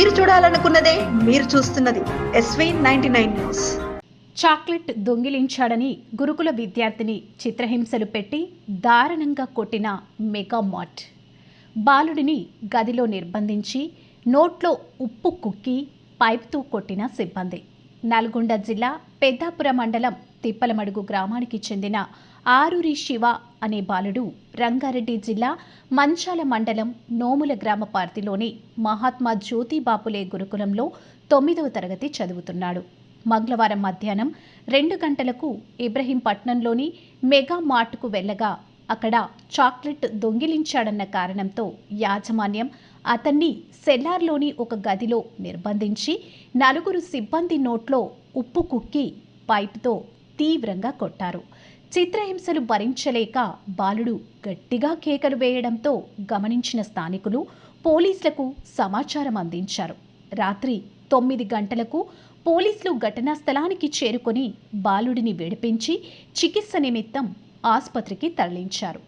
మీరు చూడాలనుకున్నదే మీరు చూస్తున్నది SV ninety nine news. Chocolate దొంగిలించాడని గురుకుల విద్యార్థిని చిత్రహింసలు పెట్టి దారుణంగా కొట్టిన మెగా మాట్ బాలుడిని గదిలో నిర్బంధించి నోట్లో ఉప్పు కుక్కి పైప్తో కొట్టిన సిబ్బంది. నల్గొండ జిల్లా పెద్దాపుర మండలం తిప్పలమడుగు గ్రామానికి చెందిన ఆరూరి శివ అనే బాలుడు రంగారెడ్డి జిల్లా మంచాల మండలం నోముల గ్రామ పార్తిలోని మహాత్మా జ్యోతిబాపులే గురుకులంలో తొమ్మిదవ తరగతి చదువుతున్నాడు. మంగళవారం మధ్యాహ్నం రెండు గంటలకు ఇబ్రహీంపట్నంలోని మెగా మార్ట్కు వెళ్ళగా అక్కడ చాక్లెట్ దొంగిలించాడన్న కారణంతో యాజమాన్యం అతన్ని సెల్లార్లోని ఒక గదిలో నిర్బంధించి నలుగురు సిబ్బంది నోట్లో ఉప్పు కుక్కి పైప్తో తీవ్రంగా కొట్టారు. చిత్రహింసలు భరించలేక బాలుడు గట్టిగా కేకలు వేయడంతో గమనించిన స్థానికులు పోలీసులకు సమాచారం అందించారు. రాత్రి తొమ్మిది గంటలకు పోలీసులు ఘటనా స్థలానికి చేరుకొని బాలుడిని విడిపించి చికిత్స నిమిత్తం ఆసుపత్రికి తరలించారు.